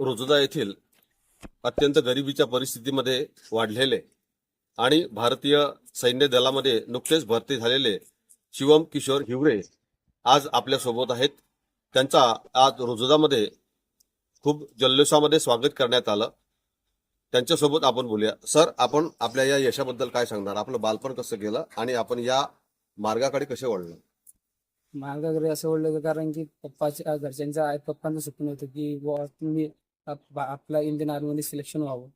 रोजोदा येथील अत्यंत गरिबीच्या परिस्थितीमध्ये वाढलेले आणि भारतीय सैन्य दलामध्ये नुकतेच भरती झालेले शिवम किशोर हिवरे आज आपल्यासोबत आहेत. त्यांचा आज रोजोदामध्ये खूप जल्लोषामध्ये स्वागत करण्यात आलं. त्यांच्यासोबत आपण बोलूया. सर आपण आपल्या या यशाबद्दल काय सांगणार? आपलं बालपण कसं गेलं आणि आपण या मार्गाकडे कसे वळलं? मार्गाकडे असं वळलं कारण की पप्पाच्या घरच्यांचं पप्पांचं स्वप्न होतं की बुवा तुम्ही आप- आपला इंडियन आर्मीमध्ये सिलेक्शन व्हावं.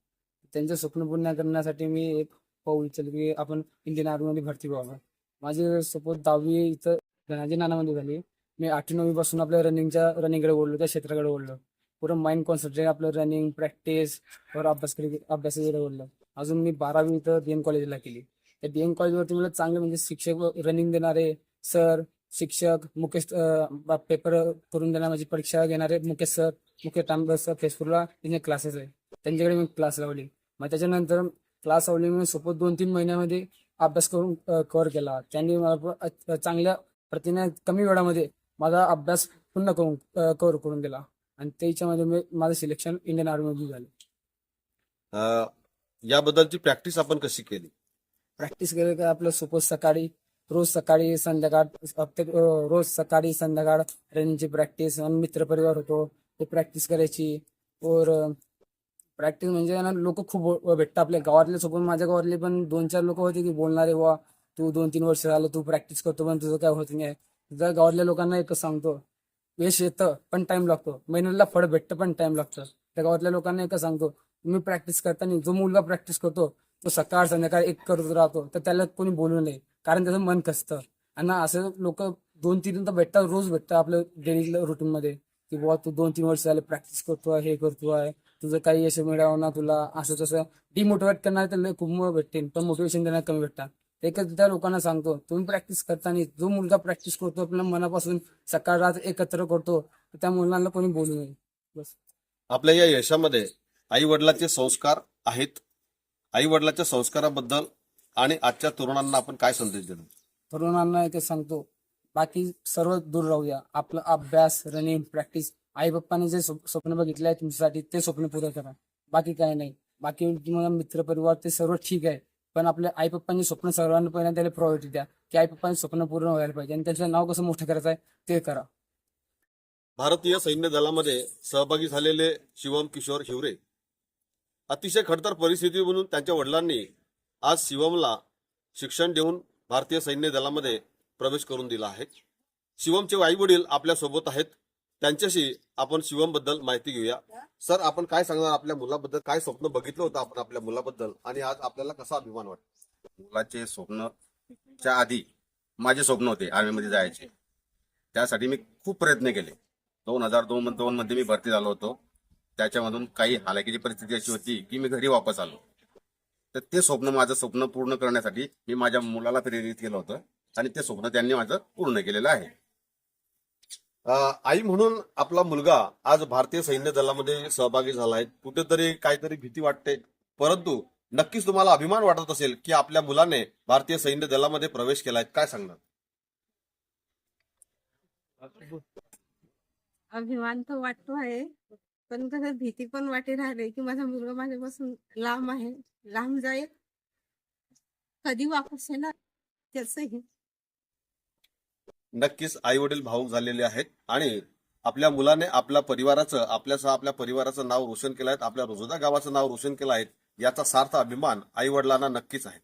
त्यांचं स्वप्न पूर्ण करण्यासाठी मी एक पाऊल उचल की आपण इंडियन आर्मीमध्ये भरती व्हावं. माझी सपोज दहावी इथं धनाजी नानामध्ये झाली. मी आठवी नववी पासून आपल्या रनिंगच्या रनिंगकडे ओढलो त्या क्षेत्राकडे ओढलो पूर्ण माइंड कॉन्सन्ट्रेट आपलं रनिंग प्रॅक्टिस वर अभ्यास अभ्यासाकडे ओढलं अजून मी बारावी इथं डी एम कॉलेजला केली. त्या डी एम कॉलेजवरती मला चांगले म्हणजे शिक्षक रनिंग देणारे सर शिक्षक मुकेश अं, पेपर करून देणार माझी परीक्षा घेणारे मुकेश सर मुख्य सर फेसपूरला त्यांचे क्लासेस आहे. त्यांच्याकडे मी क्लास लावली. मग त्याच्यानंतर क्लास लावली मी सोबत दोन तीन महिन्यामध्ये अभ्यास करून कव्हर केला. त्यांनी मला चांगल्या प्रतीने कमी वेळामध्ये माझा अभ्यास पूर्ण करून कव्हर करून दिला. आणि त्याच्यामध्ये मी माझं सिलेक्शन इंडियन आर्मीमध्ये झालं. याबद्दलची प्रॅक्टिस आपण कशी केली? प्रॅक्टिस केलं का आपलं सपोज सकाळी रोज सकाळी संध्याकाळ रोज सकाळी संध्याकाळ रनिंगची प्रॅक्टिस आणि मित्रपरिवार होतो. ते प्रॅक्टिस करायची. और प्रॅक्टिस म्हणजे ना लोक खूप भेटतात आपल्या गावातले सोबत. माझ्या गावातले पण दोन चार लोक होते की बोलणारे वा तू दोन तीन वर्ष झालं तू प्रॅक्टिस करतो पण तुझं काय होत नाही. तुझ्या गावातल्या लोकांना एकच सांगतो यश येतं पण टाइम लागतो. मेहनतला फळ भेटतं पण टाइम लागतं. त्या गावातल्या लोकांना एकच सांगतो तुम्ही प्रॅक्टिस करताना जो मुलगा प्रॅक्टिस करतो तो सकाळ संध्याकाळ एक करत राहतो तर त्याला कोणी बोलू नये कारण त्याचं मन कसतं आणि असं लोक दोन तीन तर भेटतात रोज भेटतात आपलं डेली रुटीन मध्ये. की बुवा तू दोन तीन वर्ष झाले प्रॅक्टिस करतोय हे करतोय. तुझं काही यश मिळावं ना तुला. असं तसं डिमोटिवेट करणार तर खूप भेटतील पण मोटिवेशन देणार कमी भेटतात. एकच त्या लोकांना सांगतो तुम्ही प्रॅक्टिस करताना जो मुलगा प्रॅक्टिस करतो आपल्या मनापासून सकाळ रात एकत्र करतो त्या मुलांना कोणी बोलू नये. बस. आपल्या या यशामध्ये आई वडिलांचे संस्कार आहेत. आई वडिलांच्या संस्काराबद्दल आणि आजच्या तरुणांना आपण काय संदेश देतो तरुणांना एकच सांगतो बाकी सर्व दूर राहूया. आपला अभ्यास रनिंग प्रॅक्टिस आई बाप्पाने जे स्वप्न बघितले आहे तुमच्यासाठी ते स्वप्न पूर्ण करा. बाकी काय नाही. बाकी तुम्हाला मित्र परिवार ते सर्व ठीक आहे. पण आपल्या आई पप्पांचे स्वप्न सर्वांना पहिल्या त्याला प्रायोरिटी द्या. की आई पप्पांनी स्वप्न पूर्ण व्हायला पाहिजे. आणि त्यांचं नाव कसं मोठं करायचं आहे ते करा. भारतीय सैन्य दलामध्ये सहभागी झालेले शिवम किशोर हिवरे अतिशय खडतर परिस्थिती म्हणून त्यांच्या वडिलांनी आज शिवमला शिक्षण देऊन भारतीय सैन्य दलामध्ये प्रवेश करून दिला आहे. शिवमचे आई वडील आपल्यासोबत आहेत. त्यांच्याशी आपण शिवमबद्दल माहिती घेऊया. सर आपण काय सांगणार? आपल्या मुलाबद्दल काय स्वप्न बघितलं होतं आपण आपल्या मुलाबद्दल? आणि आज आपल्याला कसा अभिमान वाटतो? मुलाचे स्वप्नच्या आधी माझे स्वप्न होते आर्मीमध्ये जायचे. त्यासाठी मी खूप प्रयत्न केले. दोन हजार दोन दोन मध्ये मी भरती झालो होतो. त्याच्यामधून काही हालाकीची परिस्थिती अशी होती की मी घरी वापस आलो. तर ते स्वप्न माझं स्वप्न पूर्ण करण्यासाठी मी माझ्या मुलाला प्रेरित केलं होतं. आणि ते स्वप्न त्यांनी माझं पूर्ण केलेलं आहे. आई म्हणून आपला मुलगा आज भारतीय सैन्य दलामध्ये सहभागी झाला आहे. कुठेतरी काहीतरी भीती वाटते. परंतु नक्कीच तुम्हाला अभिमान वाटत असेल की आपल्या मुलाने भारतीय सैन्य दलामध्ये प्रवेश केलाय काय सांगणार? अभिमान तर वाटतो आहे. पण कसं भीती पण वाटे राहिले की माझा मुलगा माझ्यापासून लांब आहे. लांब जाईल. कधी वापस येणार? त्याचंही. नक्कीच आई वडील भाऊक झालेले आहेत आणि आपल्या मुलाने आपल्या परिवाराचं आपल्यासह आपल्या परिवाराचं नाव रोशन केलं आहे आपल्या रोजोदा गावाचं नाव रोशन केलं आहे याचा सार्थ अभिमान आई वडिलांना नक्कीच आहे.